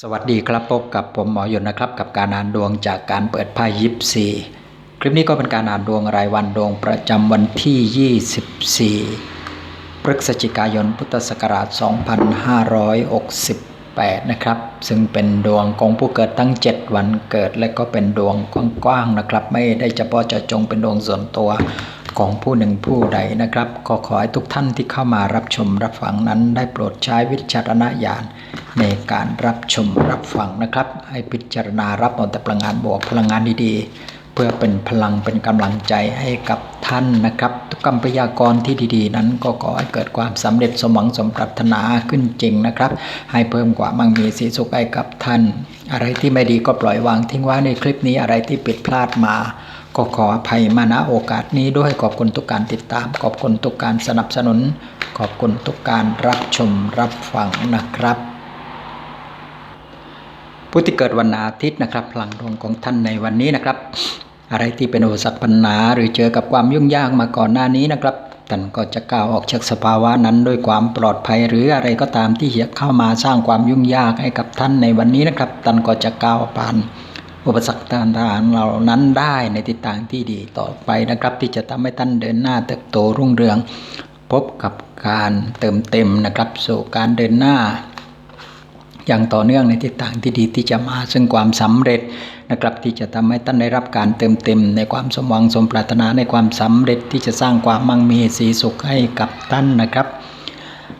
สวัสดีครับพบกับผมหมอยนนะครับ กับการอ่านดวงจากการเปิดไพ่ยิปซีคลิปนี้ก็เป็นการอ่านดวงรายวันดวงประจำวันที่ 24 พฤศจิกายนพุทธศักราช 2560 8 นะครับ ซึ่งเป็นดวงของผู้เกิดทั้ง 7 วันเกิด และก็เป็นดวงกว้างๆนะครับ ไม่ได้เฉพาะเจาะจงเป็นดวงส่วนตัวของผู้หนึ่งผู้ใดนะครับ ก็ขอให้ทุกท่านที่เข้ามารับชมรับฟังนั้น ได้โปรดใช้วิจารณญาณในการรับชมรับฟังนะครับ ให้พิจารณารับเอาแต่พลังงานบวกพลังงานดีๆ เพื่อเป็นพลังเป็นกำลังใจให้กับท่านนะครับทุกคำพยากรณ์ที่ดีๆ นั้นก็ขอให้เกิดความสำเร็จสมหวังสมปรารถนาขึ้นจริงนะครับ ให้เพิ่มกว่ามั่งมีสีสุขให้กับท่าน อะไรที่ไม่ดีก็ปล่อยวางทิ้งไว้ในคลิปนี้อะไรที่ผิดพลาดมาก็ขออภัยมาณโอกาสนี้ด้วยขอบคุณทุกการติดตาม ขอบคุณทุกการสนับสนุน ขอบคุณทุกการรับชมรับฟังนะครับ ผู้ที่เกิดวันอาทิตย์นะครับพลังดวงของท่านในวันนี้นะครับ อะไรที่เป็นอุปสรรคปัญหา หรือเจอกับความยุ่งยากมาก่อนหน้านี้นะครับท่านก็จะก้าวออกจากสภาวะนั้นด้วยความปลอดภัย หรืออะไรก็ตามที่จะเข้ามาสร้างความยุ่งยากให้กับท่านในวันนี้นะครับท่านก็จะก้าวผ่านอุปสรรคต่างๆเหล่านั้นได้ในทิศทางที่ดีต่อไปนะครับ ที่จะทำให้ท่านเดินหน้าเติบโตรุ่งเรือง พบกับการเติมเต็มนะครับสู่การเดินหน้า อย่างต่อเนื่องในทิศทางที่ดีที่จะมาซึ่งความสำเร็จนะครับที่จะทำให้ท่านได้รับการเติมเต็ม ในความสมหวังสมปรารถนาในความสำเร็จที่จะสร้างความมั่งมีสีสุขให้กับท่านนะครับ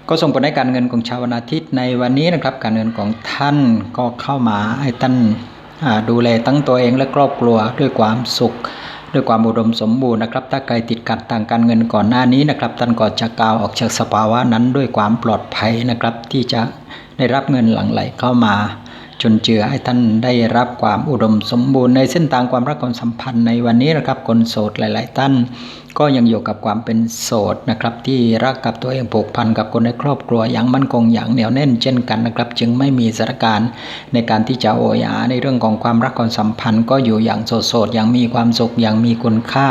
ก็ส่งผลให้การเงินของชาววันอาทิตย์ในวันนี้นะครับ การเงินของท่านก็เข้ามาให้ท่านดูแลทั้งตัวเองและครอบครัวด้วยความสุข ด้วยความอุดมสมบูรณ์นะครับ ถ้าใครติดขัดทางการเงินก่อนหน้านี้นะครับท่านก็จะกาวออกจากสภาวะนั้นด้วยความปลอดภัยนะครับ ที่จะได้รับเงินหลั่งไหลเข้ามา จนเจือให้ท่านได้รับความอุดมสมบูรณ์ในเส้นทางความรักความสัมพันธ์ในวันนี้นะครับคนโสดหลาย ๆ ท่าน ก็ยังอยู่กับความเป็นโสดนะครับที่รักกับตัวเองผูกพันกับคนในครอบครัวอย่างมั่นคงอย่างเหนียวแน่นเช่นกันนะครับ จึงไม่มีสถานการณ์ในการที่จะโอยอาในเรื่องของความรักความสัมพันธ์ ก็อยู่อย่างโสดๆอย่างมีความสุขอย่างมีคุณค่า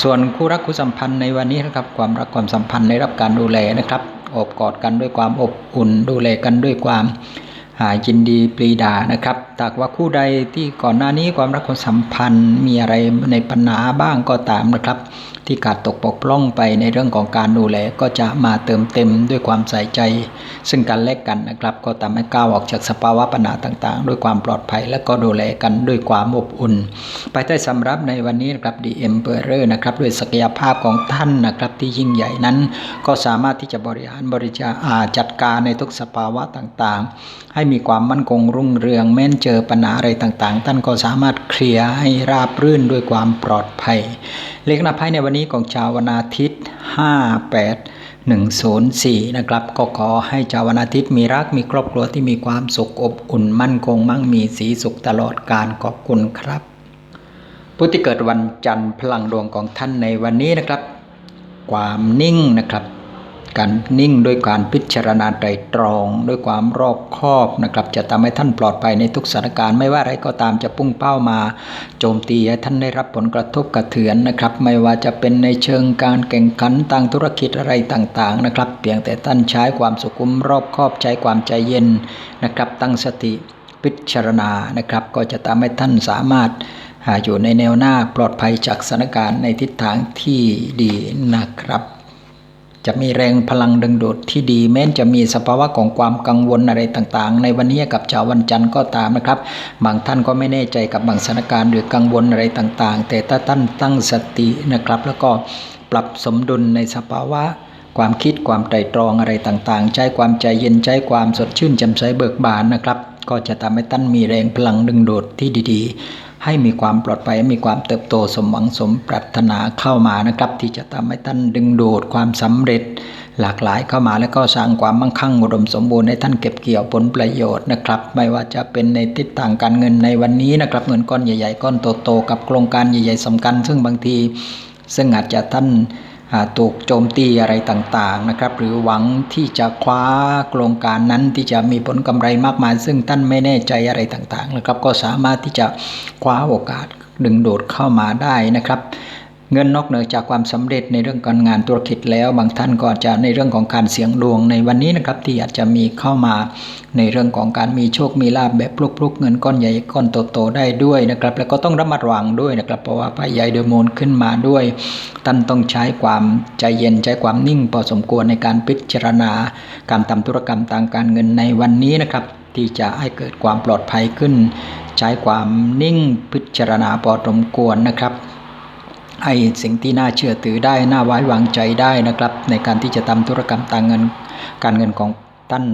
ส่วนคู่รักคู่สัมพันธ์ในวันนี้นะครับความรักความสัมพันธ์ได้รับการดูแลนะครับอบกอดกันด้วยความอบอุ่นดูแลกันด้วยความ ยินดีปรีดานะครับตากว่าคู่ใดที่ก่อนหน้านี้ความรักความสัมพันธ์มีอะไรในปัญหาบ้างก็ตามนะครับที่ขาดตกปกพร่องไปในเรื่องของการดูแลก็จะมาเติมเต็มด้วยความใส่ใจ ซึ่งกันและกันนะครับ ก็ทำให้ก้าวออกจากสภาวะปัญหาต่างๆ ด้วยความปลอดภัยและก็ดูแลกันด้วยความอบอุ่น ไปใต้สำรับในวันนี้นะครับดีเอ็มเปอร์นะครับด้วยศักยภาพของท่านนะครับที่ยิ่งใหญ่นั้น ก็สามารถที่จะบริหารบริจาจัดการในทุกสภาวะต่างๆ ให้มีความมั่นคงรุ่งเรืองแม้นเจอปัญหาอะไรต่างๆ ท่านก็สามารถเคลียร์ให้ราบรื่นด้วยความปลอดภัยเลขนับไพ่ในวันนี้ของชาววันอาทิตย์ 58 104 นะครับ ก็ขอให้ชาววันอาทิตย์มีรักมีครอบครัวที่มีความสุขอบอุ่นมั่นคงมั่งมีสีสุขตลอดการขอบคุณครับ ผู้ที่เกิดวันจันทร์พลังดวงของท่านในวันนี้นะครับ ความนิ่งนะครับ การนิ่งด้วยการพิจารณาไตรตรองด้วยความรอบคอบนะครับ จะทำให้ท่านปลอดภัยในทุกสถานการณ์ไม่ว่าอะไรก็ตามจะพุ่งเป้ามา โจมตีให้ท่านได้รับผลกระทบกระเทือนนะครับ ไม่ว่าจะเป็นในเชิงการแข่งขันทางธุรกิจอะไรต่างๆนะครับ เพียงแต่ท่านใช้ความสุขุมรอบคอบใช้ความใจเย็นนะครับ ตั้งสติพิจารณานะครับ ก็จะทำให้ท่านสามารถอยู่ในแนวหน้าปลอดภัยจากสถานการณ์ในทิศทางที่ดีนะครับ จะมีแรงพลังดึงดูดที่ดีแม้นจะมีสภาวะของความกังวลอะไรต่างๆ ในวันนี้กับชาววันจันทร์ก็ตามนะครับ บางท่านก็ไม่แน่ใจกับบางสถานการณ์หรือกังวลอะไรต่างๆ แต่ถ้าท่านตั้งสตินะครับ แล้วก็ปรับสมดุลในสภาวะความคิดความไตรตรองอะไรต่างๆ ใช้ความใจเย็นใช้ความสดชื่นจ่มใสเบิกบานนะครับ ก็จะทำให้ท่านมีแรงพลังดึงดูดที่ดีๆ ให้มีความปลอดภัยมีความเติบโตสมหวังสมปรารถนาเข้ามานะครับ ที่จะทำให้ท่านดึงดูดความสำเร็จ หลากหลายเข้ามาแล้วก็สร้างความมั่งคั่งอุดมสมบูรณ์ให้ท่านเก็บเกี่ยวผลประโยชน์นะครับ ไม่ว่าจะเป็นในทิศทางการเงินในวันนี้นะครับเงินก้อนใหญ่ๆก้อนโตๆกับโครงการใหญ่ ๆสำคัญ ซึ่งบางที ซึ่งอาจจะท่าน ถูกโจมตีอะไรต่างๆนะครับ หรือหวังที่จะคว้าโครงการนั้นที่จะมีผลกำไรมากมาย ซึ่งท่านไม่แน่ใจอะไรต่างๆนะครับ ก็สามารถที่จะคว้าโอกาสดึงโดดเข้ามาได้นะครับ เงินนอกเหนือจากความสำเร็จในเรื่องการงานธุรกิจแล้ว บางท่านก็จะในเรื่องของการเสี่ยงดวงในวันนี้นะครับที่อาจจะมีเข้ามาในเรื่องของการมีโชคมีลาบแบบปลุกๆเงินก้อนใหญ่ก้อนโตๆได้ด้วยนะครับแล้วก็ต้องระมัดระวังด้วยนะครับเพราะว่าไพ่ใหญ่เดอะมูนขึ้นมาด้วยท่านต้องใช้ความใจเย็นใช้ความนิ่งพอสมควรในการพิจารณา การทำธุรกรรมทางการเงินในวันนี้นะครับที่จะให้เกิดความปลอดภัยขึ้น ใช้ความนิ่งพิจารณาพอสมควรนะครับ ให้สิ่งที่น่าเชื่อถือได้น่าไว้วางใจได้นะครับ ในการที่จะทำธุรกรรมทางเงิน การเงินของท่าน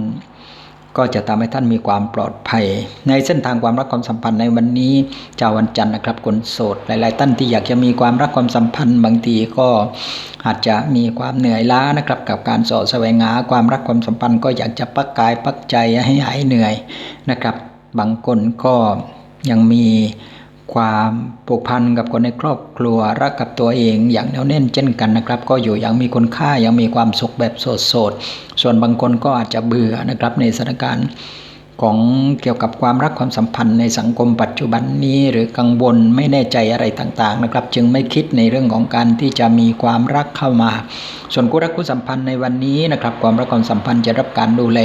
ก็จะทำให้ท่านมีความปลอดภัย ในเส้นทางความรักความสัมพันธ์ในวันนี้เจ้าวันจันทร์นะครับคนโสดหลาย ๆ ท่านที่อยากจะมีความรักความสัมพันธ์ บางทีก็อาจจะมีความเหนื่อยล้านะครับ กับการสอดแสวงหาความรักความสัมพันธ์ ก็อยากจะปักกายปักใจให้หายเหนื่อยนะครับ บางคนก็ยังมี ความผูกพันกับคนในครอบครัวรักกับตัวเองอย่างแน่วแน่นเช่นกันนะครับ ก็อยู่อย่างมีคุณค่ายังมีความสุขแบบโสดๆส่วนบางคนก็อาจจะเบื่อนะครับในสถานการณ์ของเกี่ยวกับความรักความสัมพันธ์ในสังคมปัจจุบันนี้หรือกังวลไม่แน่ใจอะไรต่างๆนะครับ จึงไม่คิดในเรื่องของการที่จะมีความรักเข้ามา ส่วนคู่รักคู่สัมพันธ์ในวันนี้นะครับ ความรักความสัมพันธ์จะรับการดูแล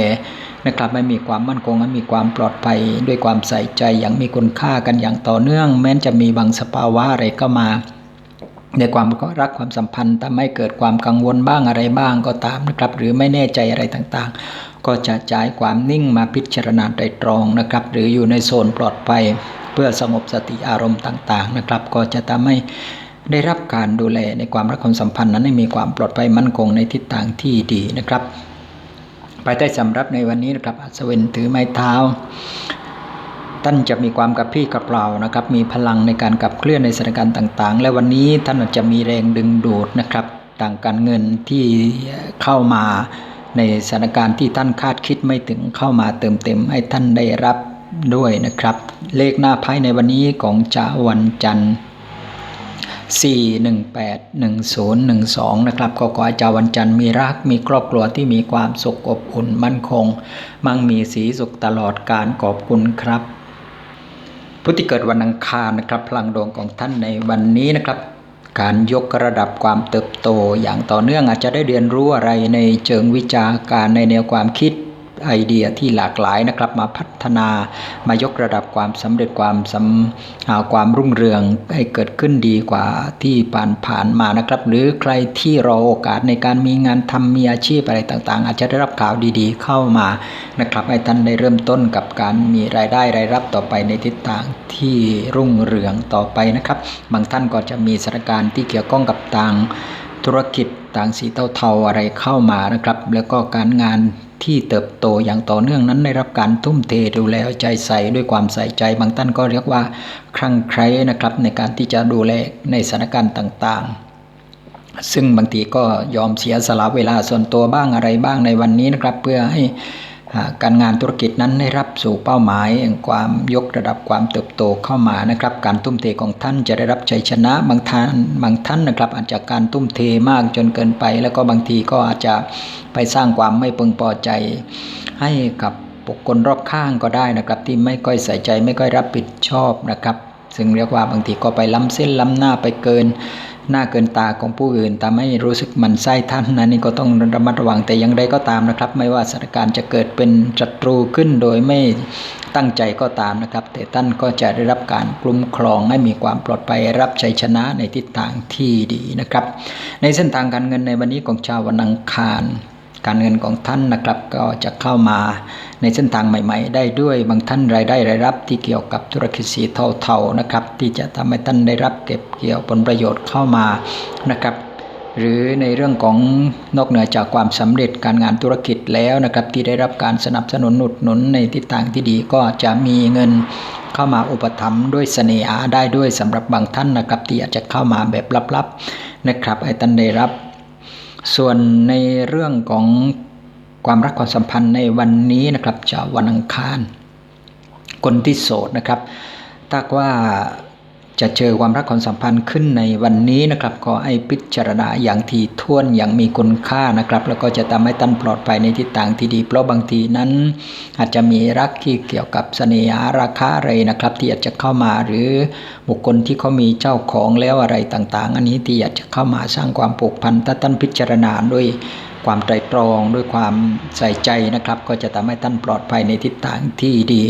นะครับไม่มีความมั่นคงและมีความปลอดภัย ด้วยความใส่ใจอย่างมีคุณค่ากันอย่างต่อเนื่อง แม้จะมีบางสภาวะอะไรก็มา ในความรักความสัมพันธ์ทำให้เกิดความกังวลบ้างอะไรบ้างก็ตามนะครับ หรือไม่แน่ใจอะไรต่างๆ ก็จะจ่ายความนิ่งมาพิจารณาไตรตรองนะครับ หรืออยู่ในโซนปลอดภัย เพื่อสงบสติอารมณ์ต่างๆ นะครับ ก็จะทำให้ได้รับการดูแลในความรักความสัมพันธ์นั้นให้มีความปลอดภัยมั่นคงในทิศทางที่ดีนะครับ ภายใต้สำรับในวันนี้นะครับอัศวินถือไม้เท้าท่านจะมีความกับพี่กับเรานะครับ มีพลังในการกับเคลื่อนในสถานการณ์ต่างๆ และวันนี้ท่านอาจจะมีแรงดึงดูดนะครับต่างการเงินที่เข้ามาในสถานการณ์ที่ท่านคาดคิดไม่ถึงเข้ามาเติมเต็มให้ท่านได้รับด้วยนะครับ เลขหน้าไพ่ในวันนี้ของจ้าวันจันทร์ 4181012 นะครับก็ขอให้เจ้าวันจันทร์มีรักมีครอบครัวที่มีความสุขอบอุ่นมั่นคง มั่งมีสีสุขตลอดการขอบคุณครับผู้ที่เกิดวันอังคารนะครับพลังดวงของท่านในวันนี้นะครับ การยกระดับความเติบโตอย่างต่อเนื่องอาจจะได้เรียนรู้อะไรในเชิงวิชาการในแนวความคิด ไอเดียที่หลากหลายนะครับ มาพัฒนามายกระดับความสำเร็จความสำความรุ่งเรืองให้เกิดขึ้นดีกว่าที่ผ่านผ่านมานะครับ หรือใครที่รอโอกาสในการมีงานทำมีอาชีพอะไรต่างๆ อาจจะได้รับข่าวดีๆ เข้ามานะครับให้ท่านได้เริ่มต้นกับการมีรายได้รายรับต่อไปในทิศทางที่รุ่งเรืองต่อไปนะครับ บางท่านก็จะมีสถานการณ์ที่เกี่ยวข้องกับต่างธุรกิจต่างสีเทาๆอะไรเข้ามานะครับ แล้วก็การงาน ที่เติบโตอย่างต่อเนื่องนั้นได้รับการทุ่มเทดูแลใจใส่ด้วยความใส่ใจ บางท่านก็เรียกว่าครั่งไคร้นะครับ ในการที่จะดูแลในสถานการณ์ต่างๆ ซึ่งบางทีก็ยอมเสียสละเวลาส่วนตัวบ้างอะไรบ้างในวันนี้นะครับ เพื่อให้ การงานธุรกิจนั้นได้รับสู่เป้าหมายความยกระดับความเติบโตเข้ามานะครับ การทุ่มเทของท่านจะได้รับชัยชนะบางท่านบางท่านนะครับ อาจจะการทุ่มเทมากจนเกินไป แล้วก็บางทีก็อาจจะไปสร้างความไม่พึงพอใจ ให้กับบุคคลรอบข้างก็ได้นะครับ ที่ไม่ค่อยใส่ใจไม่ค่อยรับผิดชอบนะครับ ซึ่งเรียกว่าบางทีก็ไปล้ำเส้นล้ำหน้าไปเกิน หน้าเกินตาของผู้อื่นทำให้รู้สึกมันไส้ท่านนะนี่ก็ต้องระมัดระวังแต่อย่างไรก็ตามนะครับ ไม่ว่าสถานการณ์จะเกิดเป็นศัตรูขึ้นโดยไม่ตั้งใจก็ตามนะครับ แต่ท่านก็จะได้รับการกลุ่มครองให้มีความปลอดภัยรับชัยชนะในทิศทางที่ดีนะครับ ในเส้นทางการเงินในวันนี้ของชาววันอังคาร การเงินของท่านนะครับก็จะเข้ามาในเส้นทางใหม่ๆ ได้ด้วยบางท่านรายได้รายรับที่เกี่ยวกับธุรกิจสีเทาๆนะครับ ที่จะทำให้ท่านได้รับเก็บเกี่ยวผลประโยชน์เข้ามานะครับหรือในเรื่องของนอกเหนือจากความสำเร็จการงานธุรกิจแล้วนะครับที่ได้รับการสนับสนุนหนุนหนุนในทิศทางที่ดีก็จะมีเงินเข้ามาอุปถัมภ์ด้วยเสน่หาได้ด้วยสำหรับบางท่านนะครับที่อาจจะเข้ามาแบบลับๆนะครับไอ้ท่านได้รับ ส่วนในเรื่องของความรักความสัมพันธ์ในวันนี้นะครับจะวันอังคาร คนที่โสดนะครับถ้าว่า จะเจอความรักความสัมพันธ์ขึ้นในวันนี้นะครับขอให้พิจารณาอย่างที่ท่วนอย่างมีคุณค่านะครับ แล้วก็จะทำให้ท่านปลอดภัยในทิศทางที่ดี เพราะบางทีนั้น อาจจะมีรักที่เกี่ยวกับเสน่หาราคาอะไรนะครับ ที่อาจจะเข้ามาหรือบุคคลที่เขามีเจ้าของแล้วอะไรต่าง ๆ อันนี้ที่อากจะเข้ามาสร้างความผูกพันถ้าท่านพิจารณาด้วยความไตรตรองด้วยความใส่ใจนะครับ ก็จะทำให้ท่านปลอดภัยในทิศทางที่ดี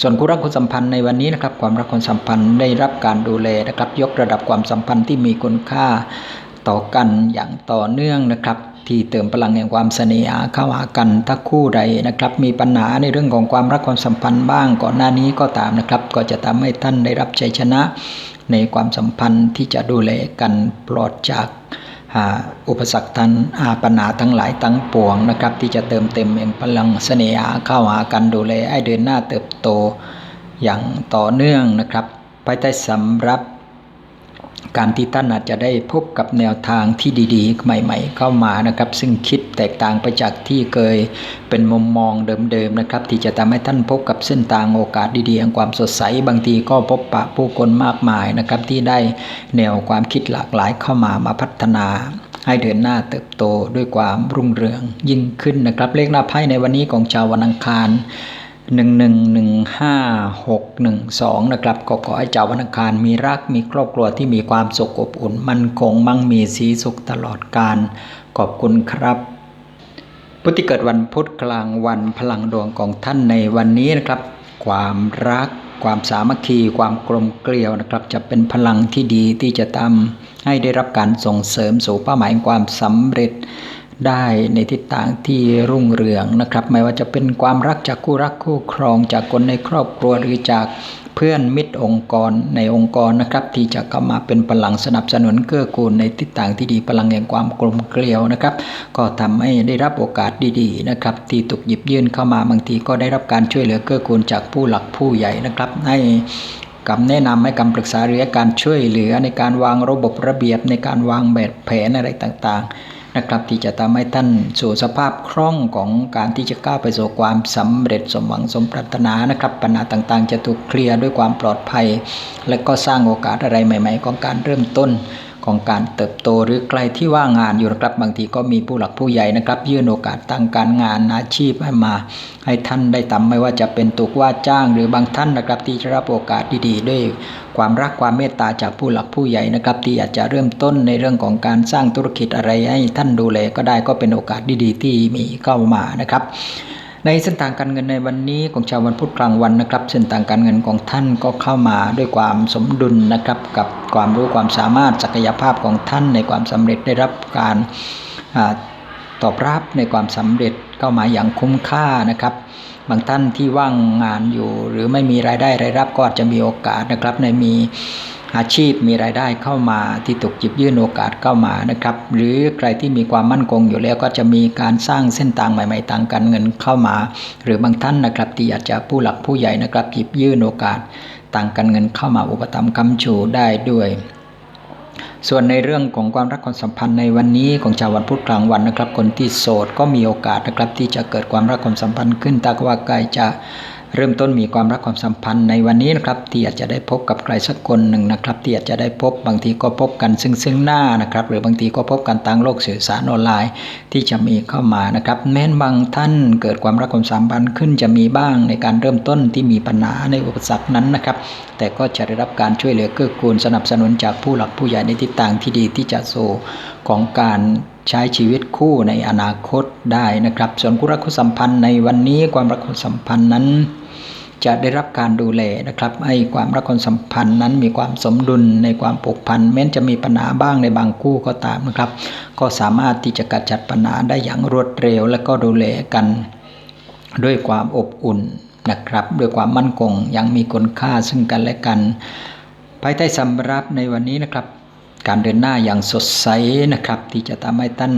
ส่วนคู่รักคู่สัมพันธ์ในวันนี้นะครับความรักความสัมพันธ์ได้รับการดูแลนะครับ ยกระดับความสัมพันธ์ที่มีคุณค่าต่อกันอย่างต่อเนื่องนะครับที่เติมพลังแห่งความเสน่หาเข้าหากันถ้าคู่ใดนะครับ มีปัญหาในเรื่องของความรักความสัมพันธ์บ้างก่อนหน้านี้ก็ตามนะครับ ก็จะทำให้ท่านได้รับชัยชนะ ในความสัมพันธ์ที่จะดูแลกันปลอดจาก อุปสรรคทันอาปัญหาทั้งหลายทั้งปวงนะครับ ที่จะเติมเต็มเองพลังเสน่หาเข้าหากันดูแลให้เดินหน้าเติบโตอย่างต่อเนื่องนะครับภายใต้สำรับ การที่ท่านอาจจะได้พบกับแนวทางที่ดีๆ ใหม่ ๆ เข้ามานะครับ ซึ่งคิดแตกต่างไปจากที่เคยเป็นมุมมองเดิมๆนะครับ ที่จะทำให้ท่านพบกับเส้นทางโอกาสดีๆแห่งความสดใส บางทีก็พบปะผู้คนมากมายนะครับ ที่ได้แนวความคิดหลากหลายเข้ามามาพัฒนาให้เดินหน้าเติบโตด้วยความรุ่งเรืองยิ่งขึ้นนะครับ เลขหน้าไพ่ในวันนี้ของชาววันอังคาร หนึ่งหนึ่งหนึ่งห้าหกหนึ่งสองนะครับก็ขอให้เจ้าวันอังคารมีรักมีครอบครัวที่มีความสุขอบอุ่น มั่นคงมั่งมีสีสุขตลอดกาลขอบคุณครับพุทธิเกิดวันพุธกลางวันพลังดวงของท่านในวันนี้นะครับ ความรักความสามัคคี ความกลมเกลียวนะครับ จะเป็นพลังที่ดีที่จะทำให้ได้รับการส่งเสริมสู่เป้าหมายความสำเร็จ ได้ในทิศทางที่รุ่งเรืองนะครับ ไม่ว่าจะเป็นความรักจากคู่รักคู่ครองจากคนในครอบครัวหรือจากเพื่อนมิตรองค์กรในองค์กรนะครับ ที่จะเข้ามาเป็นพลังสนับสนุนเกื้อกูลในทิศทางที่ดีพลังแห่งความกลมเกลียวนะครับ ก็ทำให้ได้รับโอกาสดีๆนะครับ ที่ถูกหยิบยื่นเข้ามาบางทีก็ได้รับการช่วยเหลือเกื้อกูลจากผู้หลักผู้ใหญ่นะครับ ให้คำแนะนำให้คำปรึกษาหรือการช่วยเหลือในการวางระบบระเบียบในการวางแบบแผนอะไรต่างๆ นะครับที่จะทำให้ท่านสู่สภาพคล่องของการที่จะก้าวไปสู่ความสำเร็จสมหวังสมปรารถนานะครับปัญหาต่างๆ จะถูกเคลียร์ด้วยความปลอดภัย และก็สร้างโอกาสอะไรใหม่ ๆ ของการเริ่มต้น ของการเติบโต หรือใครที่ว่างงานอยู่นะครับบางทีก็มีผู้หลักผู้ใหญ่นะครับ ยื่นโอกาสทางการงานอาชีพให้มา ให้ท่านได้ทำไม่ว่าจะเป็นถูกว่าจ้าง หรือบางท่านนะครับที่จะรับโอกาสดีๆ ด้วยความรักความเมตตาจากผู้หลักผู้ใหญ่นะครับที่อาจจะเริ่มต้นในเรื่องของการสร้างธุรกิจอะไรให้ท่านดูแลก็ได้ก็เป็นโอกาสดีๆ ที่มีเข้ามานะครับ ในเส้นทางการเงินในวันนี้ของชาววันพุธกลางวันนะครับ เส้นทางการเงินของท่านก็เข้ามาด้วยความสมดุลนะครับกับความรู้ความสามารถศักยภาพของท่านในความสำเร็จได้รับการตอบรับในความสำเร็จเข้ามาอย่างคุ้มค่านะครับ บางท่านที่ว่างงานอยู่ หรือไม่มีรายได้รายรับก็อาจจะมีโอกาสนะครับในมี อาชีพมีรายได้เข้ามาที่ถูกจิบยื่นโอกาสเข้ามานะครับ หรือใครที่มีความมั่นคงอยู่แล้วก็จะมีการสร้างเส้นทางใหม่ๆทางการเงินเข้ามา หรือบางท่านนะครับที่อาจจะผู้หลักผู้ใหญ่นะครับหยิบยื่นโอกาสทางการเงินเข้ามาอุปถัมภ์คำชูได้ด้วยส่วนในเรื่องของความรักความสัมพันธ์ในวันนี้ของชาววันพุธกลางวันนะครับ คนที่โสดก็มีโอกาสนะครับที่จะเกิดความรักความสัมพันธ์ขึ้นถ้าว่าใกล้จะ เริ่มต้นมีความรักความสัมพันธ์ในวันนี้นะครับที่อาจจะได้พบกับใครสักคนหนึ่งนะครับที่อาจจะได้พบบางทีก็พบกันซึ่งซึ่งหน้านะครับ หรือบางทีก็พบกันทางโลกสื่อสารออนไลน์ ที่จะมีเข้ามานะครับแม้นบางท่านเกิดความรักความสัมพันธ์ขึ้นจะมีบ้างในการเริ่มต้นที่มีปัญหาในอุปสรรคนั้นนะครับ แต่ก็จะได้รับการช่วยเหลือเกื้อกูลสนับสนุนจากผู้หลักผู้ใหญ่ในทิศทางที่ดีที่จะสู่ของการ ใช้ชีวิตคู่ในอนาคตได้นะครับ ส่วนคู่รักคู่สัมพันธ์ในวันนี้ความรักความสัมพันธ์นั้น จะได้รับการดูแลนะครับให้ความรักความสัมพันธ์นั้นมีความสมดุลในความผูกพันแม้จะมีปัญหาบ้างในบางคู่ก็ตามนะครับ ก็สามารถที่จะกัดจัดปัญหาได้อย่างรวดเร็ว และก็ดูแลกันด้วยความอบอุ่นนะครับด้วยความมั่นคงยังมีคุณค่าซึ่งกันและกัน ภายใต้สำรับในวันนี้นะครับ การเดินหน้าอย่างสดใสนะครับ ที่จะทำให้ท่าน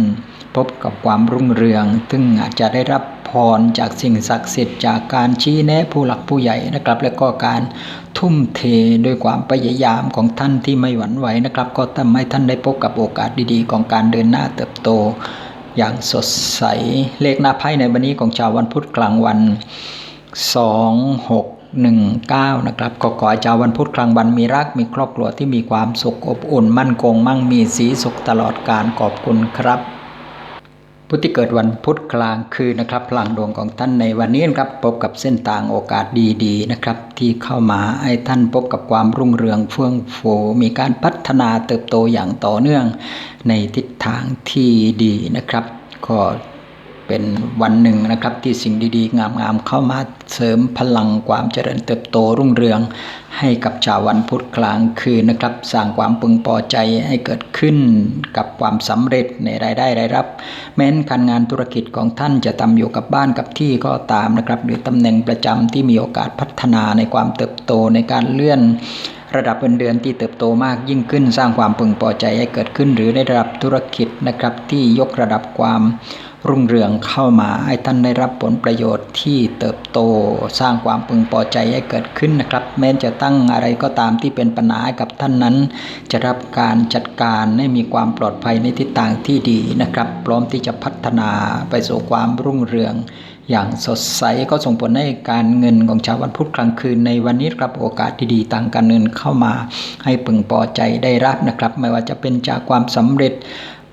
พบกับความรุ่งเรือง ซึ่งอาจจะได้รับพรจากสิ่งศักดิ์สิทธิ์จากการชี้แนะผู้หลักผู้ใหญ่นะครับ และก็การทุ่มเทด้วยความพยายามของท่านที่ไม่หวั่นไหวนะครับ ก็ทำให้ท่านได้พบกับโอกาสดีๆ ของการเดินหน้าเติบโต อย่างสดใส เลขหน้าไพ่ในวันนี้ของชาววันพุธกลางวัน 2619 นะครับก็ขอให้เจ้าวันพุธกลางวันมีรักมีครอบครัวที่มีความสุขอบอุ่น มั่นคงมั่งมีสีสุขตลอดการขอบคุณครับผู้ที่เกิดวันพุธกลางคืนนะครับพลังดวงของท่านในวันนี้นะครับพบกับเส้นทางโอกาสดีๆนะครับที่เข้ามาให้ท่านพบกับความรุ่งเรืองเฟื่องฟูมีการพัฒนาเติบโตอย่างต่อเนื่องในทิศทางที่ดีนะครับก็ เป็นวันหนึ่งนะครับที่สิ่งดีๆ งามๆเข้ามาเสริมพลังความเจริญเติบโตรุ่งเรือง ให้กับชาววันพุธกลางคืนนะครับ สร้างความพึงพอใจให้เกิดขึ้นกับความสำเร็จในรายได้รายรับ แม้นการงานธุรกิจของท่านจะทำอยู่กับบ้านกับที่ก็ตามนะครับหรือตำแหน่งประจำที่มีโอกาสพัฒนาในความเติบโตในการเลื่อนระดับเงินเดือนที่เติบโตมากยิ่งขึ้นสร้างความพึงพอใจให้เกิดขึ้น หรือในระดับธุรกิจนะครับที่ยกระดับความ รุ่งเรืองเข้ามาให้ท่านได้รับผลประโยชน์ที่เติบโตสร้างความพึงพอใจให้เกิดขึ้นนะครับ แม้จะตั้งอะไรก็ตามที่เป็นปัญหากับท่านนั้น จะรับการจัดการให้มีความปลอดภัยในทิศทางที่ดีนะครับ พร้อมที่จะพัฒนาไปสู่ความรุ่งเรืองอย่างสดใสก็ส่งผลให้การเงินของชาววันพุธกลางคืนในวันนี้ครับโอกาสดีๆทางการเงินเข้ามาให้พึงพอใจได้รับนะครับ ไม่ว่าจะเป็นจากความสำเร็จ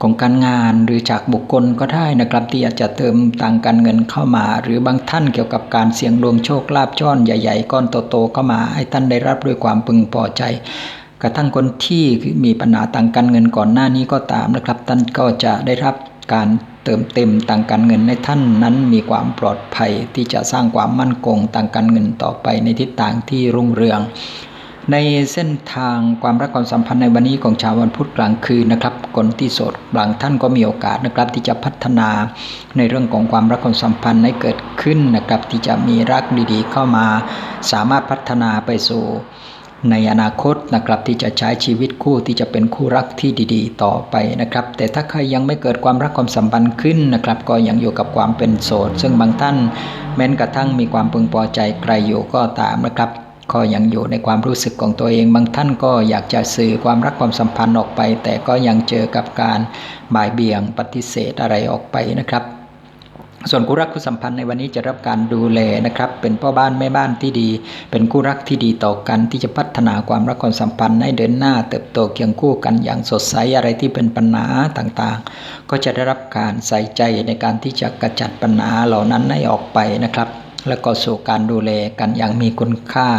ของการงานหรือจากบุคคลก็ได้นะครับที่อาจจะเติมต่างการเงินเข้ามา หรือบางท่านเกี่ยวกับการเสี่ยงดวงโชคลาภจ้อนใหญ่ๆ ก้อนโตๆเข้ามาให้ท่านได้รับด้วยความพึงพอใจ กระทั่งคนที่มีปัญหาต่างการเงินก่อนหน้านี้ก็ตามนะครับ ท่านก็จะได้รับการเติมเต็มต่างการเงินในท่านนั้นมีความปลอดภัยที่จะสร้างความมั่นคงต่างการเงินต่อไปในทิศทางที่รุ่งเรือง ในเส้นทางความรักความสัมพันธ์ในวันนี้ของชาววันพุธกลางคืนนะครับคนที่โสดบางท่านก็มีโอกาสนะครับที่จะพัฒนาในเรื่องของความรักความสัมพันธ์ให้เกิดขึ้นนะครับที่จะมีรักดีๆ เข้ามา สามารถพัฒนาไปสู่ในอนาคตนะครับที่จะใช้ชีวิตคู่ที่จะเป็นคู่รักที่ดี ๆ ต่อไปนะครับ แต่ถ้าใครยังไม่เกิดความรักความสัมพันธ์ขึ้นนะครับ ก็ยังอยู่กับความเป็นโสด ซึ่งบางท่านแม้กระทั่งมีความพึงพอใจไกลอยู่ก็ตามนะครับ ก็ยังอยู่ในความรู้สึกของตัวเอง บางท่านก็อยากจะสื่อความรักความสัมพันธ์ออกไป แต่ก็ยังเจอกับการบ่ายเบี่ยงปฏิเสธอะไรออกไปนะครับ ส่วนคู่รักคู่สัมพันธ์ในวันนี้จะรับการดูแลนะครับ เป็นพ่อบ้านแม่บ้านที่ดี เป็นคู่รักที่ดีต่อกันที่จะพัฒนาความรักความสัมพันธ์ให้เดินหน้าเติบโตเคียงคู่กันอย่างสดใสอะไรที่เป็นปัญหาต่างๆ ก็จะได้รับการใส่ใจในการที่จะกระจัดปัญหาเหล่านั้นให้ออกไปนะครับ แล้วก็สู่การดูแลกันอย่างมีคุณค่า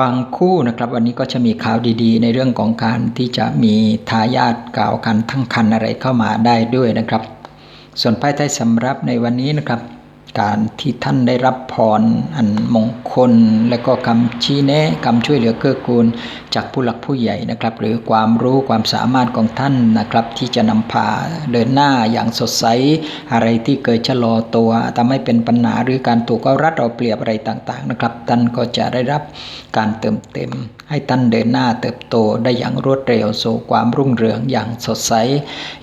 บางคู่นะครับวันนี้ก็จะมีข่าวดีๆ ในเรื่องของการที่จะมีทายาทกล่าวกันทั้งคันอะไรเข้ามาได้ด้วยนะครับ ส่วนไพ่ไทยสำรับในวันนี้นะครับ การที่ท่านได้รับพรอันมงคล และก็คำชี้แนะคำช่วยเหลือเกื้อกูล จากผู้หลักผู้ใหญ่นะครับ หรือความรู้ความสามารถของท่านนะครับ ที่จะนำพาเดินหน้าอย่างสดใส อะไรที่เคยชะลอตัวทำให้เป็นปัญหาหรือการถูกเอารัดเอาเปรียบอะไรต่างๆนะครับ ท่านก็จะได้รับการเติมเต็ม ให้ท่านเดินหน้าเติบโตได้อย่างรวดเร็วสู่ความรุ่งเรืองอย่างสดใส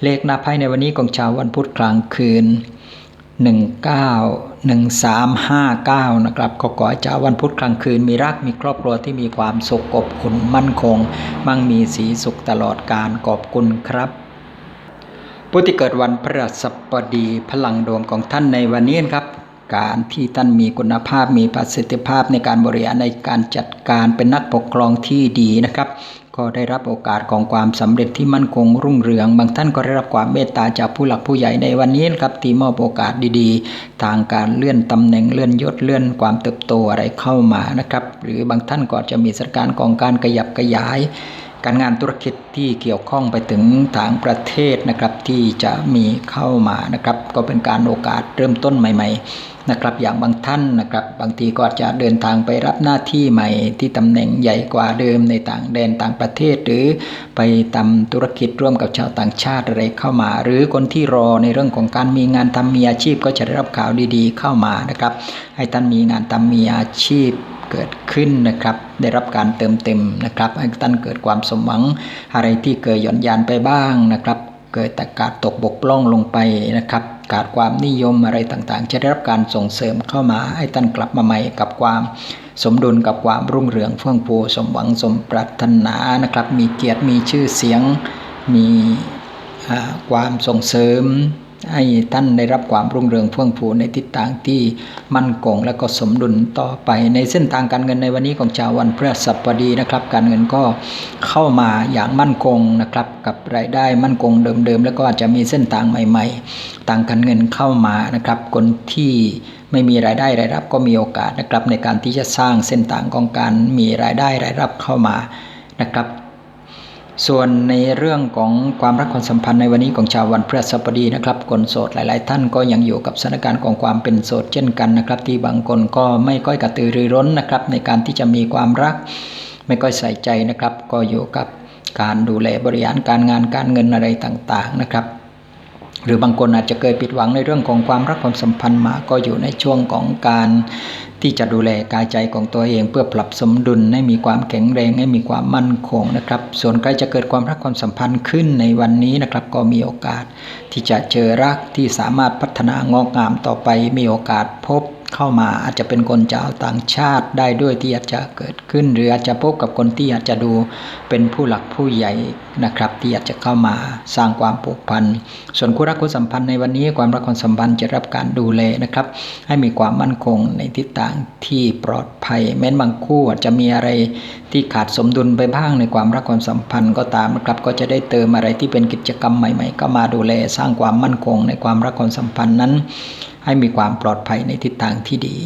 เลขหน้าไพ่ในวันนี้ของชาววันพุธกลางคืน 191359 นะครับก็ขอให้เจ้าวันพุธกลางคืน มีรักมีครอบครัวที่มีความสุขอบอุ่นมั่นคง มั่งมีสีสุขตลอดการขอบคุณครับผู้ที่เกิดวันพฤหัสบดีพลังดวงของท่านในวันนี้นครับ การที่ท่านมีคุณภาพมีประสิทธิภาพในการบริหารในการจัดการเป็นนักปกครองที่ดีนะครับ ก็ได้รับโอกาสของความสำเร็จที่มั่นคงรุ่งเรือง บางท่านก็ได้รับความเมตตาจากผู้หลักผู้ใหญ่ในวันนี้นครับที่มอบโอกาสดีๆ ทางการเลื่อนตำแหน่งเลื่อนยศเลื่อนความเติบโตอะไรเข้ามานะครับ หรือบางท่านก็จะมีสถานการณ์ของการขยับขยายการงานธุรกิจที่เกี่ยวข้องไปถึงทางประเทศนะครับที่จะมีเข้ามานะครับ ก็เป็นการโอกาสเริ่มต้นใหม่ ๆ นะครับอย่างบางท่านนะครับบางทีก็อาจจะเดินทางไปรับหน้าที่ใหม่ที่ตำแหน่งใหญ่กว่าเดิมในต่างแดนต่างประเทศ หรือไปทำธุรกิจร่วมกับชาวต่างชาติอะไรเข้ามา หรือคนที่รอในเรื่องของการมีงานทำมีอาชีพก็จะได้รับข่าวดีๆ เข้ามานะครับ ให้ท่านมีงานทำมีอาชีพเกิดขึ้นนะครับได้รับการเติมเต็มนะครับให้ท่านเกิดความสมหวังอะไรที่เกิดหย่อนยานไปบ้างนะครับ เกิดแต่การตกบกพร่องลงไปนะครับ ขาดความนิยมอะไรต่างๆ จะได้รับการส่งเสริมเข้ามาให้ท่านกลับมาใหม่กับความสมดุลกับความรุ่งเรืองเฟื่องฟูสมหวังสมปรารถนานะครับ มีเกียรติมีชื่อเสียง มีความส่งเสริม ให้ท่านได้รับความรุ่งเรืองเฟื่องฟูในทิศทางที่มั่นคงและก็สมดุลต่อไป ในเส้นทางการเงินในวันนี้ของชาววันพฤหัสบดีนะครับ การเงินก็เข้ามาอย่างมั่นคงนะครับกับรายได้มั่นคงเดิมๆ แล้วก็อาจจะมีเส้นทางใหม่ ๆ ทางการเงินเข้ามานะครับ คนที่ไม่มีรายได้รายรับก็มีโอกาสนะครับในการที่จะสร้างเส้นทางของการมีรายได้รายรับเข้ามานะครับ ส่วนในเรื่องของความรักความสัมพันธ์ในวันนี้ของชาววันพฤหัสบดีนะครับคนโสดหลาย ๆ ท่านก็ยังอยู่กับสถานการณ์ของความเป็นโสดเช่นกันนะครับ ที่บางคนก็ไม่ค่อยกระตือรือร้นนะครับ ในการที่จะมีความรัก ไม่ค่อยใส่ใจนะครับ ก็อยู่กับการดูแลบริหารการงานการเงินอะไรต่าง ๆ นะครับหรือบางคนอาจจะเคยผิดหวังในเรื่องของความรักความสัมพันธ์มา ก็อยู่ในช่วงของการ ที่จะดูแลกายใจของตัวเอง เพื่อปรับสมดุลให้มีความแข็งแรงให้มีความมั่นคงนะครับ ส่วนใครจะเกิดความรักความสัมพันธ์ขึ้นในวันนี้นะครับ ก็มีโอกาส ที่จะเจอรักที่สามารถพัฒนางอกงามต่อไป มีโอกาสพบเข้ามาอาจจะเป็นคนชาวต่างชาติได้ด้วยที่อาจจะเกิดขึ้น หรืออาจจะพบกับคนที่อาจจะดูเป็นผู้หลักผู้ใหญ่ นะครับ ที่อาจจะเข้ามาสร้างความผูกพัน ส่วนคู่รักคู่สัมพันธ์ในวันนี้ความรักความสัมพันธ์จะรับการดูแลนะครับ ให้มีความมั่นคงในทิศทางที่ปลอดภัย แม้นบางคู่อาจจะมีอะไรที่ขาดสมดุลไปบ้างในความรักความสัมพันธ์ก็ตามนะครับก็จะได้เติมอะไรที่เป็นกิจกรรมใหม่ๆ ก็มาดูแลสร้างความมั่นคงในความรักความสัมพันธ์นั้น ให้มีความปลอดภัยในทิศทางที่ดี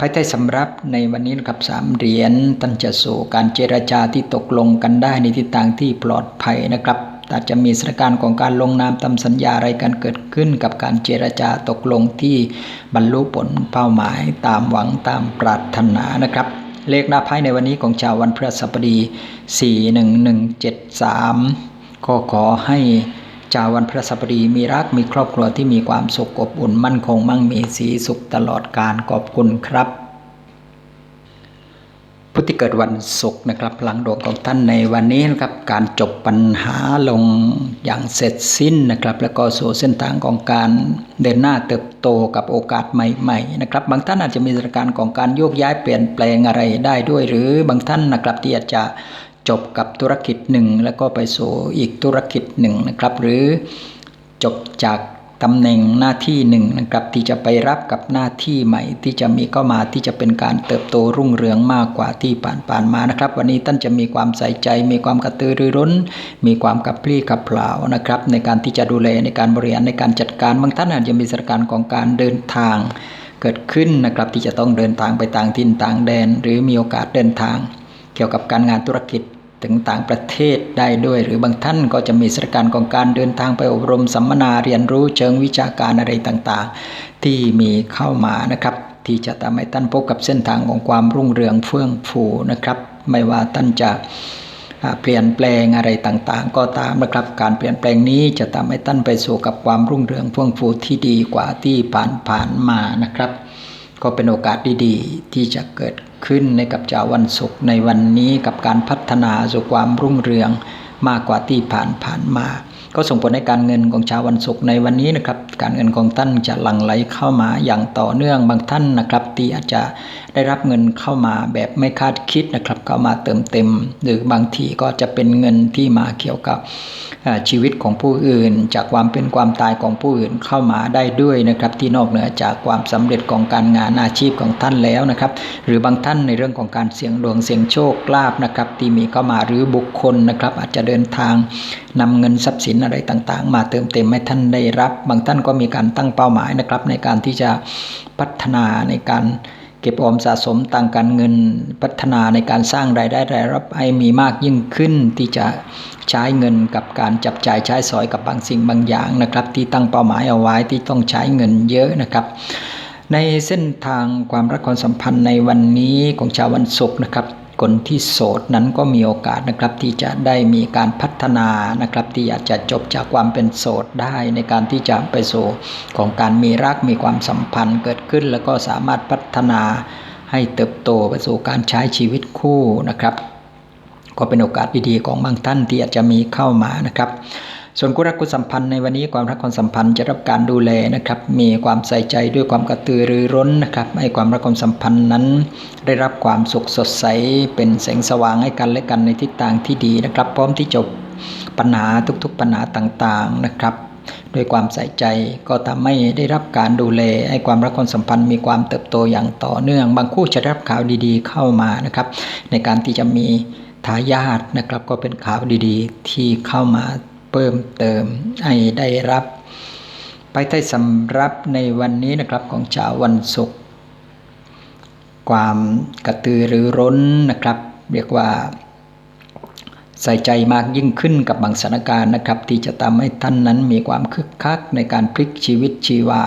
ภายใต้สำรับในวันนี้นะครับสามเหรียญตันจะสู่การเจรจาที่ตกลงกันได้ในทิศทางที่ปลอดภัยนะครับอาจจะมีสถานการณ์ของการลงนามตามสัญญาอะไรกันเกิดขึ้นกับการเจรจาตกลงที่บรรลุผลเป้าหมายตามหวังตามปรารถนานะครับเลขหน้าไพ่ในวันนี้ของชาววันพฤหัสบดี 41173 ก็ขอให้ ชาววันพฤหัสบดีมีรักมีครอบครัวที่มีความสุขอบอุ่นมั่นคงมั่งมีสีสุขตลอดการขอบคุณครับผู้ที่เกิดวันศุกร์นะครับพลังดวงของท่านในวันนี้นะครับการจบปัญหาลงอย่างเสร็จสิ้นนะครับ แล้วก็สู่เส้นทางของการเดินหน้าเติบโตกับโอกาสใหม่ๆนะครับบางท่านอาจจะมีสถานการณ์ของการโยกย้ายเปลี่ยนแปลงอะไรได้ด้วย หรือบางท่านนะครับที่อาจจะ จบกับธุรกิจหนึ่งแล้วก็ไปสู่อีกธุรกิจหนึ่งนะครับ หรือจบจากตำแหน่งหน้าที่หนึ่งนะครับ ที่จะไปรับกับหน้าที่ใหม่ ที่จะมีเข้ามาที่จะเป็นการเติบโตรุ่งเรืองมากกว่าที่ผ่านๆมานะครับ วันนี้ท่านจะมีความใส่ใจ มีความกระตือรือร้น มีความกับพรี้กับเปล่านะครับ ในการที่จะดูแลในการบริหารในการจัดการบางท่านอาจจะมีสถานการณ์ของการเดินทางเกิดขึ้นนะครับที่จะต้องเดินทางไปต่างถิ่นต่างแดน หรือมีโอกาสเดินทาง เกี่ยวกับการงานธุรกิจ ถึงต่างประเทศได้ด้วย หรือบางท่านก็จะมีสถานการณ์ของการเดินทางไปอบรมสัมมนาเรียนรู้เชิงวิชาการอะไรต่างๆ ที่มีเข้ามานะครับ ที่จะทำให้ท่านพบกับเส้นทางของความรุ่งเรืองเฟื่องฟูนะครับ ไม่ว่าท่านจะเปลี่ยนแปลงอะไรต่างๆ ก็ตามนะครับ การเปลี่ยนแปลงนี้จะทำให้ท่านไปสู่กับความรุ่งเรืองเฟื่องฟูที่ดีกว่าที่ผ่านๆมานะครับ ก็เป็นโอกาสดีๆ ที่จะเกิดขึ้นในกับเจ้าวันศุกร์ในวันนี้กับการพัฒนาสู่ความรุ่งเรืองมากกว่าที่ผ่านผ่านมา ก็ส่งผลในการเงินของชาววันศุกร์ในวันนี้นะครับ การเงินของท่านจะหลั่งไหลเข้ามาอย่างต่อเนื่องบางท่านนะครับ ที่อาจจะได้รับเงินเข้ามาแบบไม่คาดคิดนะครับเข้ามาเติมเต็ม หรือบางทีก็จะเป็นเงินที่มาเกี่ยวกับชีวิตของผู้อื่น จากความเป็นความตายของผู้อื่นเข้ามาได้ด้วยนะครับ ที่นอกเหนือจากความสำเร็จของการงานอาชีพของท่านแล้วนะครับ หรือบางท่านในเรื่องของการเสี่ยงดวงเสี่ยงโชคลาภนะครับ ที่มีเข้ามาหรือบุคคลนะครับ อาจจะเดินทาง นำเงินทรัพย์สินอะไรต่างๆ มาเติมเต็มให้ท่านได้รับ บางท่านก็มีการตั้งเป้าหมายนะครับ ในการที่จะพัฒนาในการเก็บออมสะสมต่างการเงินพัฒนาในการสร้างรายได้รายรับให้มีมากยิ่งขึ้นที่จะใช้เงินกับการจับจ่ายใช้สอยกับบางสิ่งบางอย่างนะครับ ที่ตั้งเป้าหมายเอาไว้ที่ต้องใช้เงินเยอะนะครับ ในเส้นทางความรักความสัมพันธ์ในวันนี้ของชาววันศุกร์นะครับ คนที่โสดนั้นก็มีโอกาสนะครับที่จะได้มีการพัฒนานะครับ ที่อาจจะจบจากความเป็นโสดได้ในการที่จะไปสู่ของการมีรักมีความสัมพันธ์เกิดขึ้น แล้วก็สามารถพัฒนาให้เติบโตไปสู่การใช้ชีวิตคู่นะครับ ก็เป็นโอกาสดีๆของบางท่านที่อาจจะมีเข้ามานะครับ ส่วนคู่รักคู่สัมพันธ์ในวันนี้ความรักความสัมพันธ์จะรับการดูแลนะครับ มีความใส่ใจด้วยความกระตือรือร้นนะครับให้ความรักความสัมพันธ์นั้น ได้รับความสุขสดใส เป็นแสงสว่างให้กันและกันในทิศทางที่ดีนะครับ พร้อมที่จบปัญหาทุกๆปัญหาต่างๆนะครับด้วยความใส่ใจก็ทำให้ได้รับการดูแลให้ความรักความสัมพันธ์มีความเติบโตอย่างต่อเนื่อง บางคู่จะรับข่าวดีๆเข้ามานะครับในการที่จะมีทายาทนะครับก็เป็นข่าวดีๆ ที่เข้ามา เพิ่มเติมให้ได้รับ ไปใต้สำรับในวันนี้นะครับของชาววันศุกร์ความกระตือรือร้นนะครับ เรียกว่าใส่ใจมากยิ่งขึ้นกับบางสถานการณ์นะครับ ที่จะทำให้ท่านนั้นมีความคึกคักในการพลิกชีวิตชีวา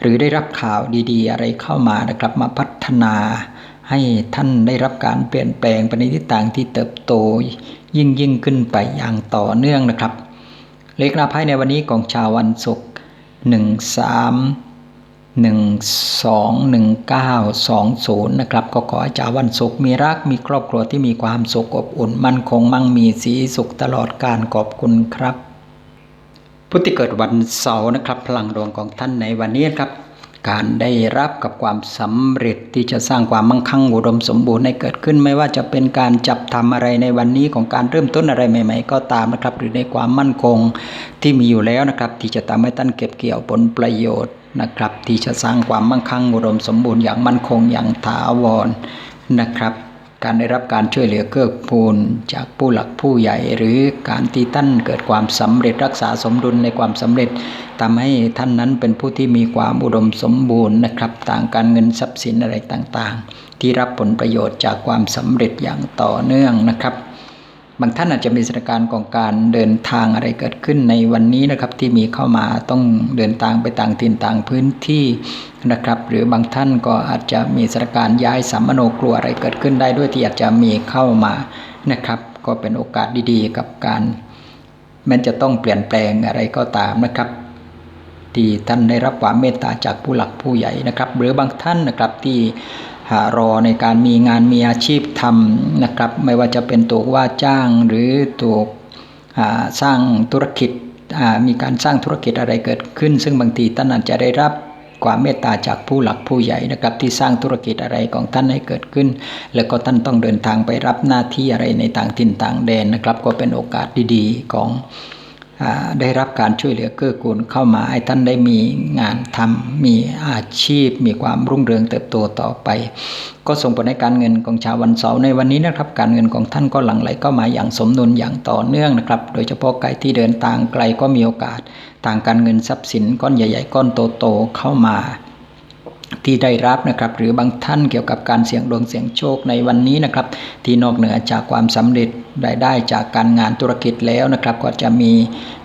หรือได้รับข่าวดีๆ อะไรเข้ามานะครับ มาพัฒนาให้ท่านได้รับการเปลี่ยนแปลงไปในทิศทางที่เติบโตยิ่งยิ่งขึ้นไปอย่างต่อเนื่องนะครับ เลขหน้าไพ่ในวันนี้ของชาววันศุกร์หนึ่งสามหนึ่งสองหนึ่งเก้าสองศูนย์นะครับ ก็ขอให้ชาววันศุกร์มีรักมีครอบครัวที่มีความสุขอบอุ่น มั่นคงมั่งมีสีสุขตลอดการขอบคุณครับผู้ที่เกิดวันเสาร์นะครับ พลังดวงของท่านในวันนี้ครับ การได้รับกับความสำเร็จที่จะสร้างความมั่งคั่งอุดมสมบูรณ์ให้เกิดขึ้นไม่ว่าจะเป็นการจับทำอะไรในวันนี้ของการเริ่มต้นอะไรใหม่ ๆ ก็ตามนะครับ หรือในความมั่นคงที่มีอยู่แล้วนะครับ ที่จะทำให้ท่านเก็บเกี่ยวผลประโยชน์นะครับ ที่จะสร้างความมั่งคั่งอุดมสมบูรณ์อย่างมั่นคงอย่างถาวรนะครับ การได้รับการช่วยเหลือเกื้อกูลจากผู้หลักผู้ใหญ่ หรือการที่ท่านเกิดความสำเร็จรักษาสมดุลในความสำเร็จทำให้ท่านนั้นเป็นผู้ที่มีความอุดมสมบูรณ์นะครับ ต่างการเงินทรัพย์สินอะไรต่างๆ ที่รับผลประโยชน์จากความสำเร็จอย่างต่อเนื่องนะครับ บางท่านอาจจะมีสถานการณ์ของการเดินทางอะไรเกิดขึ้นในวันนี้นะครับ ที่มีเข้ามาต้องเดินทางไปต่างถิ่นต่างพื้นที่นะครับ หรือบางท่านก็อาจจะมีสถานการณ์ย้ายสัมมโนครัวอะไรเกิดขึ้นได้ด้วยที่อาจจะมีเข้ามานะครับ ก็เป็นโอกาสดีๆ กับการแม้จะต้องเปลี่ยนแปลงอะไรก็ตามนะครับที่ท่านได้รับความเมตตาจากผู้หลักผู้ใหญ่นะครับ หรือบางท่านนะครับที่ หารอในการมีงานมีอาชีพทำนะครับ ไม่ว่าจะเป็นตัวว่าจ้างหรือตัวสร้างธุรกิจมีการสร้างธุรกิจอะไรเกิดขึ้น ซึ่งบางทีท่านอาจจะได้รับความเมตตาจากผู้หลักผู้ใหญ่นะครับ ที่สร้างธุรกิจอะไรของท่านให้เกิดขึ้น แล้วก็ท่านต้องเดินทางไปรับหน้าที่อะไรในต่างถิ่นต่างแดนนะครับ ก็เป็นโอกาสดีๆของ ได้รับการช่วยเหลือเกื้อกูลเข้ามาให้ท่านได้มีงานทำมีอาชีพ มีความรุ่งเรืองเติบโตต่อไป ก็ส่งผลในการเงินของชาววันเสาร์ในวันนี้นะครับ การเงินของท่านก็หลั่งไหลเข้ามาอย่างสมดุลอย่างต่อเนื่องนะครับ โดยเฉพาะใครที่เดินทางไกลก็มีโอกาสทางการเงินทรัพย์สินก้อนใหญ่ ๆ ก้อนโตๆเข้ามาที่ได้รับนะครับหรือบางท่านเกี่ยวกับการเสี่ยงดวงเสี่ยงโชคในวันนี้นะครับ ที่นอกเหนือจากความสำเร็จ รายได้จากการงานธุรกิจแล้วนะครับ ก็จะมี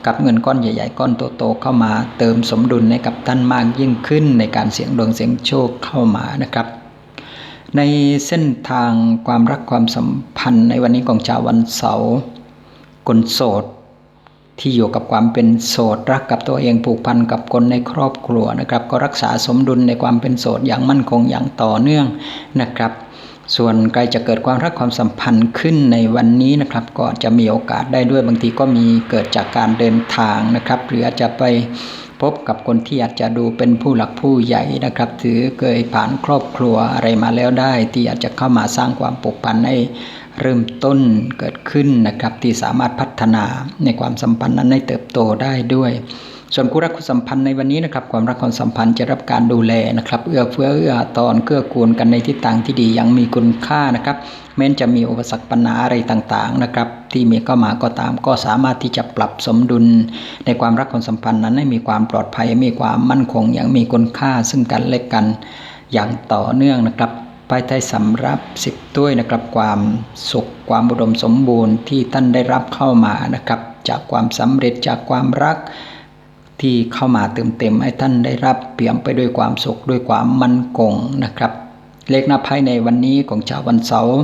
กับเงินก้อนใหญ่ ๆ ก้อนโตๆเข้ามาเติมสมดุลให้กับท่านมากยิ่งขึ้นในการเสี่ยงดวงเสี่ยงโชคเข้ามานะครับ ในเส้นทางความรักความสัมพันธ์ในวันนี้ของชาววันเสาร์คนโสดที่อยู่กับความเป็นโสดรักกับตัวเองผูกพันกับคนในครอบครัวนะครับ ก็รักษาสมดุลในความเป็นโสดอย่างมั่นคงอย่างต่อเนื่องนะครับ ส่วนใครจะเกิดความรักความสัมพันธ์ขึ้นในวันนี้นะครับ ก็จะมีโอกาสได้ด้วยบางทีก็มีเกิดจากการเดินทางนะครับ หรืออาจจะไปพบกับคนที่อาจจะดูเป็นผู้หลักผู้ใหญ่นะครับถือเคยผ่านครอบครัวอะไรมาแล้วได้ ที่อาจจะเข้ามาสร้างความผูกพันให้เริ่มต้นเกิดขึ้นนะครับ ที่สามารถพัฒนาในความสัมพันธ์นั้นให้เติบโตได้ด้วย ส่วนคู่รักคู่สัมพันธ์ในวันนี้นะครับความรักความสัมพันธ์จะรับการดูแลนะครับเอื้อเฟื้อเอื้อตอนเกื้อกูลกันในทิศทางที่ดียังมีคุณค่านะครับแม้จะมีอุปสรรคปัญหาอะไรต่างๆนะครับที่มีเข้ามาก็ตามก็สามารถที่จะปรับสมดุล ในความรักความสัมพันธ์นั้นให้มีความปลอดภัยมีความมั่นคงอย่างมีคุณค่าซึ่งกันและกันอย่างต่อเนื่องนะครับภายใต้สำรับสิบด้วยนะครับความสุขความอุดมสมบูรณ์ที่ท่านได้รับเข้ามานะครับจากความสำเร็จจากความรัก ที่เข้ามาเติมเต็มให้ท่านได้รับเปี่ยมไปด้วยความสุขด้วยความมั่นคงนะครับ เลขหน้าไพ่ในวันนี้ของชาววันเสาร์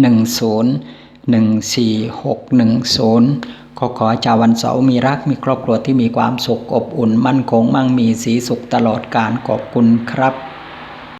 หนึ่งศูนย์หนึ่งสี่หกหนึ่งศูนย์ขอขอชาววันเสาร์มีรักมีครอบครัวที่มีความสุขอบอุ่นมั่นคงมั่งมีสีสุขตลอดการขอบคุณครับ